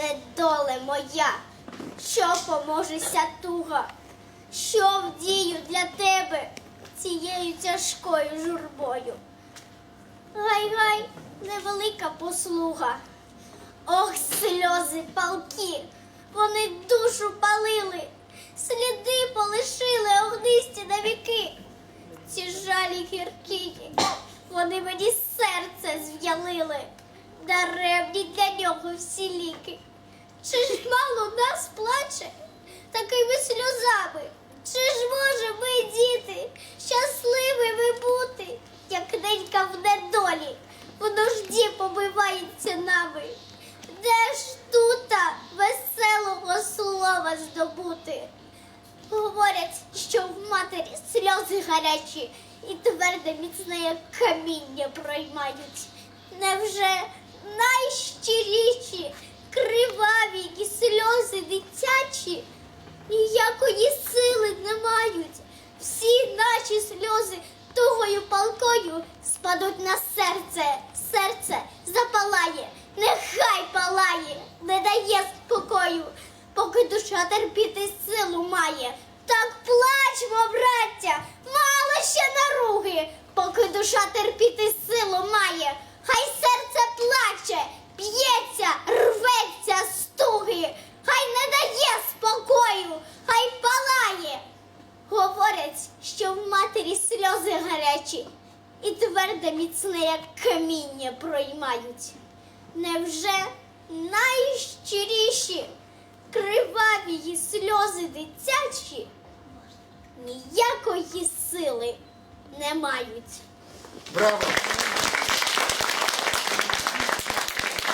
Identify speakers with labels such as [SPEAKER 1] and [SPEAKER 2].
[SPEAKER 1] недоле моя, що поможеся туга, що вдію для тебе цією тяжкою журбою. Гай-гай, невелика послуга. Ох, сльози палки, вони душу палили, сліди полишили огнисті на віки. Ці жалі гіркі, вони мені серце зв'ялили, даремні для нього всі ліки. Чи ж мало нас плаче такими сльозами? Чи ж може ми, діти, щасливими бути, як ненька в недолі, в нужді побивається нами? Де ж тута веселого слова здобути? Говорять, що в матері сльози гарячі і тверде міцне, як каміння проймають. Невже найщиріші, криваві і сльози дитячі ніякої сили не мають? Всі наші сльози тугою палкою спадуть на серце, серце запалає, нехай палає, не дає спокою, поки душа терпіти силу має. Так плачмо, браття, мало ще наруги, поки душа терпіти силу має. Хай плаче, б'ється, рветься стуги, хай не дає спокою, хай палає. Говорять, що в матері сльози гарячі і тверде міцне, як каміння проймають. Невже найщиріші, криваві її сльози дитячі ніякої сили не мають?
[SPEAKER 2] Браво!